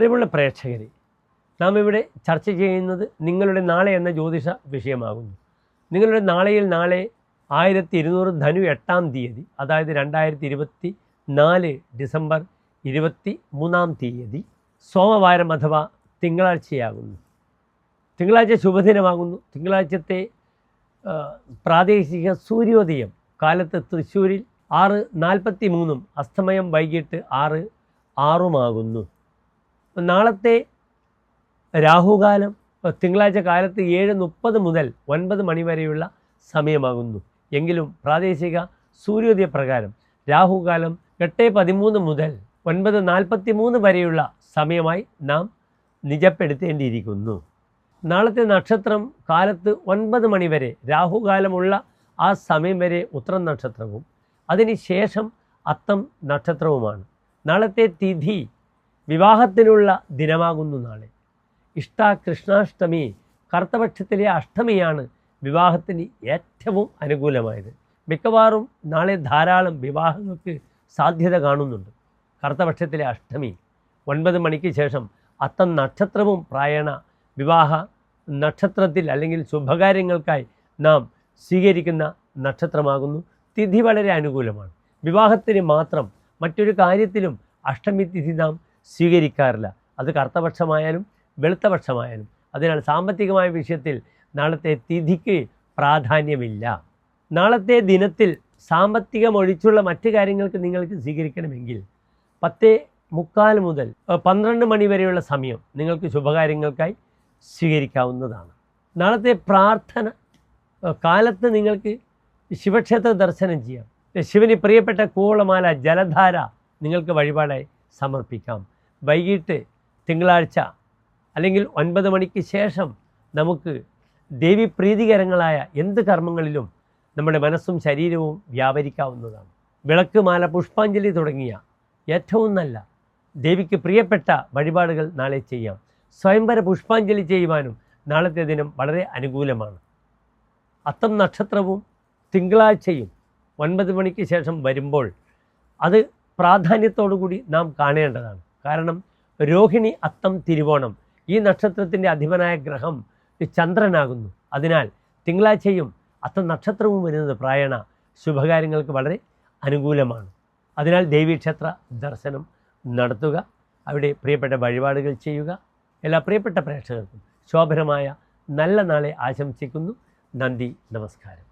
പ്രിയമുള്ള പ്രേക്ഷകരെ നാം ഇവിടെ ചർച്ച ചെയ്യുന്നത് നിങ്ങളുടെ നാളെ എന്ന ജ്യോതിഷ വിഷയമാകുന്നു. നിങ്ങളുടെ നാളെയിൽ നാളെ ആയിരത്തി ഇരുന്നൂറ് ധനു എട്ടാം തീയതി അതായത് രണ്ടായിരത്തി ഇരുപത്തി നാല് ഡിസംബർ ഇരുപത്തി മൂന്നാം തീയതി സോമവാരം അഥവാ തിങ്കളാഴ്ചയാകുന്നു. തിങ്കളാഴ്ച ശുഭദിനമാകുന്നു. തിങ്കളാഴ്ചത്തെ പ്രാദേശിക സൂര്യോദയം കാലത്ത് തൃശ്ശൂരിൽ ആറ് നാൽപ്പത്തി മൂന്നും അസ്തമയം വൈകിട്ട് ആറ് ആറുമാകുന്നു നാളത്തെ രാഹുകാലം തിങ്കളാഴ്ച കാലത്ത് ഏഴ് മുപ്പത് മുതൽ ഒൻപത് മണി വരെയുള്ള സമയമാകുന്നു. എങ്കിലും പ്രാദേശിക സൂര്യോദയ പ്രകാരം രാഹുകാലം എട്ട് പതിമൂന്ന് മുതൽ ഒൻപത് നാൽപ്പത്തി മൂന്ന് വരെയുള്ള സമയമായി നാം നിജപ്പെടുത്തേണ്ടിയിരിക്കുന്നു. നാളത്തെ നക്ഷത്രം കാലത്ത് ഒൻപത് മണി വരെ രാഹുകാലമുള്ള ആ സമയം വരെ ഉത്രം നക്ഷത്രവും. അതിനുശേഷം അത്തം നക്ഷത്രവുമാണ്. നാളത്തെ തിഥി വിവാഹത്തിനുള്ള ദിനമാകുന്നു നാളെ. ഇഷ്ട കൃഷ്ണാഷ്ടമി കറുത്തപക്ഷത്തിലെ അഷ്ടമിയാണ് വിവാഹത്തിന് ഏറ്റവും അനുകൂലമായത്. മിക്കവാറും നാളെ ധാരാളം വിവാഹങ്ങൾക്ക് സാധ്യത കാണുന്നുണ്ട്. കറുത്തപക്ഷത്തിലെ അഷ്ടമി ഒൻപത് മണിക്ക് ശേഷം അത്തം നക്ഷത്രവും പ്രായണ വിവാഹ നക്ഷത്രത്തിൽ അല്ലെങ്കിൽ ശുഭകാര്യങ്ങൾക്കായി നാം സ്വീകരിക്കുന്ന നക്ഷത്രമാകുന്നു. തിഥി വളരെ അനുകൂലമാണ്. വിവാഹത്തിന് മാത്രം മറ്റൊരു കാര്യത്തിലും അഷ്ടമി തിഥി നാം സ്വീകരിക്കാറില്ല. അത് കറുത്തപക്ഷമായാലും വെളുത്തപക്ഷമായാലും അതിനാൽ സാമ്പത്തികമായ വിഷയത്തിൽ നാളത്തെ തിഥിക്ക് പ്രാധാന്യമില്ല. നാളത്തെ ദിനത്തിൽ സാമ്പത്തികമൊഴിച്ചുള്ള മറ്റ് കാര്യങ്ങൾക്ക് നിങ്ങൾക്ക് സ്വീകരിക്കണമെങ്കിൽ പത്ത് മുക്കാൽ മുതൽ പന്ത്രണ്ട് മണി വരെയുള്ള സമയം നിങ്ങൾക്ക് ശുഭകാര്യങ്ങൾക്കായി സ്വീകരിക്കാവുന്നതാണ്. നാളത്തെ പ്രാർത്ഥന കാലത്ത് നിങ്ങൾക്ക് ശിവക്ഷേത്ര ദർശനം ചെയ്യാം. ശിവന് പ്രിയപ്പെട്ട കൂവളമാല ജലധാര നിങ്ങൾക്ക് വഴിപാടായി സമർപ്പിക്കാം. വൈകിട്ട് തിങ്കളാഴ്ച അല്ലെങ്കിൽ ഒൻപത് മണിക്ക് ശേഷം നമുക്ക് ദേവി പ്രീതികരങ്ങളായ എന്ത് കർമ്മങ്ങളിലും നമ്മുടെ മനസ്സും ശരീരവും വ്യാപരിക്കാവുന്നതാണ്. വിളക്ക് മാല പുഷ്പാഞ്ജലി തുടങ്ങിയ ഏറ്റവും നല്ല ദേവിക്ക് പ്രിയപ്പെട്ട വഴിപാടുകൾ നാളെ ചെയ്യാം. സ്വയംവര പുഷ്പാഞ്ജലി ചെയ്യുവാനും നാളത്തെ ദിനം വളരെ അനുകൂലമാണ്. അത്തം നക്ഷത്രവും തിങ്കളാഴ്ചയും ഒൻപത് മണിക്ക് ശേഷം വരുമ്പോൾ അത് പ്രാധാന്യത്തോടു കൂടി നാം കാണേണ്ടതാണ്. കാരണം രോഹിണി അത്തം തിരുവോണം. ഈ നക്ഷത്രത്തിന്റെ അധിപനായ ഗ്രഹം ചന്ദ്രനാകുന്നു. അതിനാൽ തിങ്കളാഴ്ചയും അത്തം നക്ഷത്രവും വരുന്നത് പ്രായണ ശുഭകാര്യങ്ങൾക്ക് വളരെ അനുകൂലമാണ്. അതിനാൽ ദേവീക്ഷേത്ര ദർശനം നടത്തുക. അവിടെ പ്രിയപ്പെട്ട വഴിപാടുകൾ ചെയ്യുക. എല്ലാ പ്രിയപ്പെട്ട പ്രേക്ഷകർക്കും ശോഭനമായ നല്ല നാളെ ആശംസിക്കുന്നു. നന്ദി നമസ്കാരം.